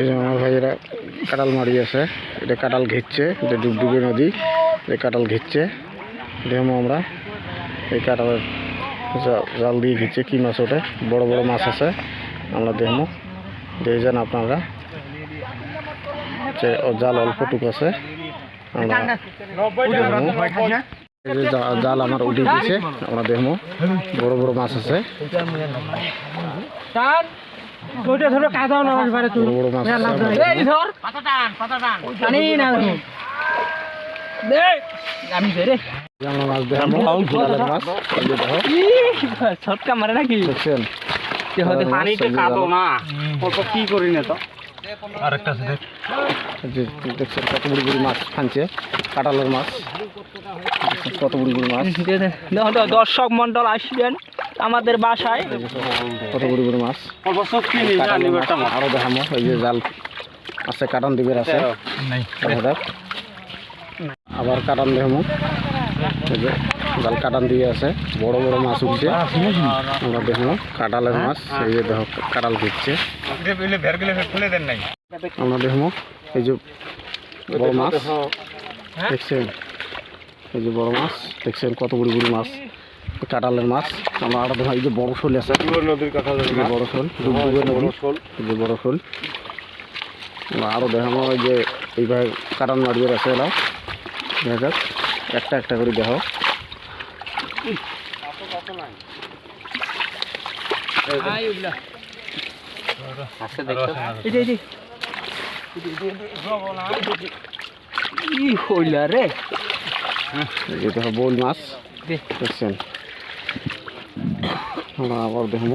এই আমার ভাইয়েরা কাটাল মারি আছে এটা কাটাল ঘিরছে এটা ডুবডুবি নদী এই কাটাল ঘিরছে দেখব আমরা, এই কাটালের জাল দিয়ে ঘিরছে কি মাছ ওঠে। বড় বড় মাছ আছে, আমরা দেখব। দেখে যান আপনারা যে জাল অল্পটুকু আছে। আমরা জাল আমার উঠে দিয়েছে, আমরা দেখব। বড় বড় মাছ আছে। ওইটা ধরো কাদাও না পারে তুই আছে। এই ধর পাতা টান পাতা টান। জানি না আমি। ধরে। ছটকা মারে নাকি? পানিতে কাদো না। কত কি করি না তো। যে দেখছেন কত বড় বড় মাছ খানছে কাটালের মাছ। কত বড় বড় মাছ। দর্শক মন্ডল আসবেন। আমাদের বাসায়। কত বড় বড় মাছ? আরও দেখামো এই যে জাল আছে কাটান দিবের আছে। আবার কাটান দেখামো। জাল কাটান দিয়ে আছে বড় বড় মাছ উঠছে। আমরা দেখব কাটালের মাছ এই যে দেখো কাটাল ঘুরছে আমরা দেখব এই যে বড় মাছ দেখছেন? এই যে বড় মাছ দেখছেন কত বড় বড় মাছ? কাটালের মাছ। আমরা আরও দেখো এই যে বড় শোল আছে। নদীর কথা এই যে বড় শোল এই যে বড় শোল। আমরা আরও দেখাবো এই যে এইভাবে কাটান মারিয়ে আছে এলাও দেখা যাক একটা একটা করে দেখো রে। এই যে দেখো বোল মাছ। দেখছেন? আবার দেখব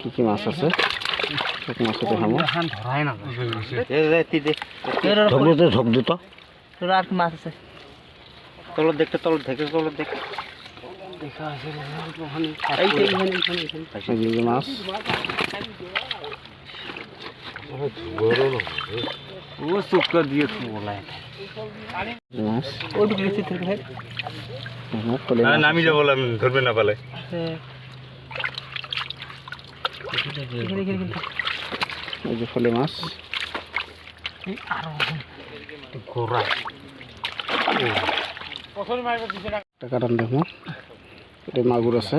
কি কি মাছ আছে? সব মাছ দেখাবো ঢোক দিতে ঢোক দিত আর কি মাছ আছে? তলত দেখতে তলত দেখে তলত দেখে। যে মাছ। মাছ। নামি যাব ধরবে না পালে। হ্যাঁ। এখানে এখানে এখানে এই যে ফলে মাছ। ঘোরা। কাটান দেখো। এটা মাগুর আছে।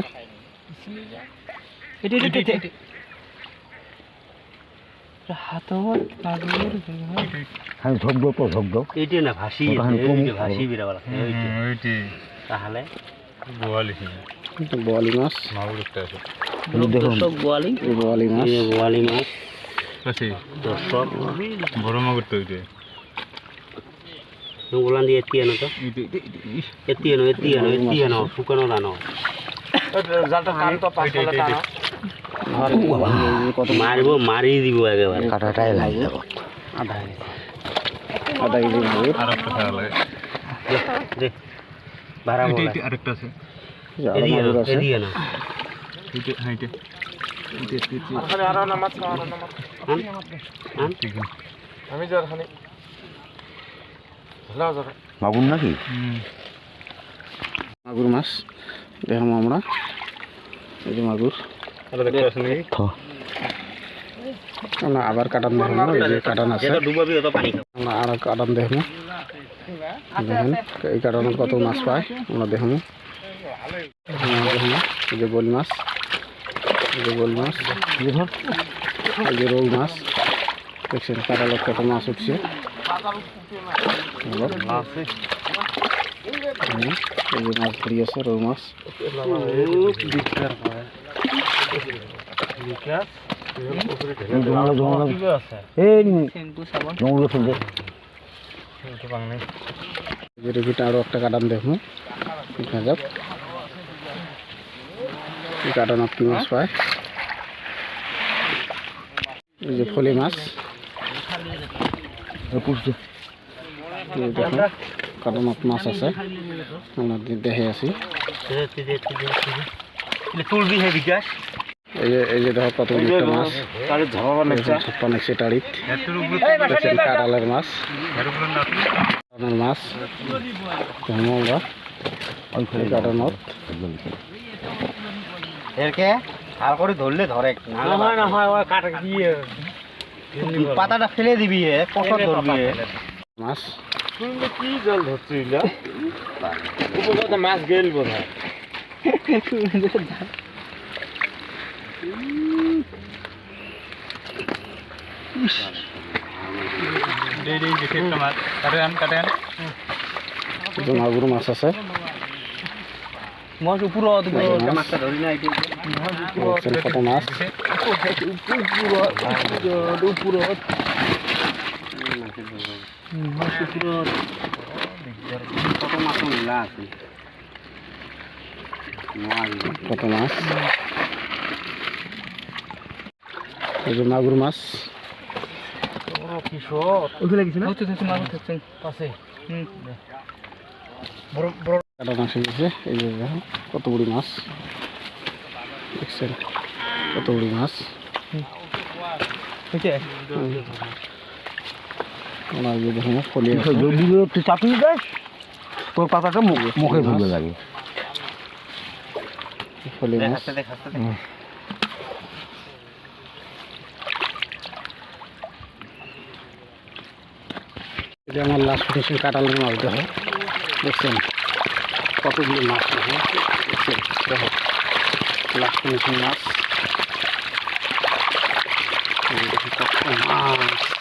ভাসি ভাসি তাহলে? বোয়ালি এটা বোয়ালি মাছ। মাগুর একটা আছে। দর্শক গোয়ালি। বোয়ালি মাছ। বোয়ালি মাছ। আছে দর্শক বড় মাগুর তো ওইটাই ওগুলান দিয়ে এতি আনো তো। এতি আনো এতি আনো এতি আনো শুকানো দানো যে কত মারবো মারি দিব একেবারে। কাটাটাই লাগে। আধা আধা কেজি আর একটা লাগে। দেখ দেখ ভাড়া এইটা বলা এইটা আরেকটা আছে। এদিকে মাগুর এইটা এইটা নাকি? হুম। মাগুর মাছ দেখাবো আমরা। এই যে মাগুর। আমরা আবার কাটান যে কাটান আছে। আমরা আর কাটান দেখব দেখেন এই কাটানোর কত মাছ পায় আমরা আমরা এই যে বল মাছ এই যে বল মাছ এই যে রৌ মাছ। দেখছেন কাটালোর কত মাছ উঠছে। হলো। হুম, এই যে মাছ ধরি আছে। রৌ মাছ আরও একটা কাটান দেখব। দেখা যাক এই কাটানত কি মাছ পায় এই যে ফলি মাছ। এই দেখো কাটানত মাছ আছে। আমরা দেখে আছি তুলবি হে বিকাশ এই যে এই যে দেখো কত বড় মাছ। কাটালের মাছ। এর উপরে না কাটানোর মাছ। দেখব আমরা এই কাটানত আর করে ধরলে ধরে না হয় না হয় কাটা দিয়ে। পাতাটা ফেলে দিবি হে কত ধরবি হে মাছ। কি জল ধরছিল মাছ গেল বোধ হয় এই এই দেখে একটা মাছ কাটে আন কাটে আন এই যে মাগুর মাছ আছে। মাছ। উপরত মাছ। কত মাছ। উপরত কত মাছ। মেলা আছে কত মাছ এই যে মাগুর মাছ। ওখানে গেছে না? হচ্ছে হচ্ছে মাছ হচ্ছে পাশে। হুম বড় বড়। কাটা মাছ গেছে। এই যে দেখো কত বড়ি মাছ। দেখছেন কত বড়ি মাছ। যদি একটু চাপিয়ে দেয় তোর পাতাটা মুখে মুখে ঢুকে যাবে ফলি মাছ। এটা আমার লাস্ট ফিনিশিং কাটালের মাছ দেখো দেখছেন কতগুলো মাছ দেখো দেখছেন দেখো লাস্ট ফিনিশিং মাছ। এই যে দেখুন কত মাছ।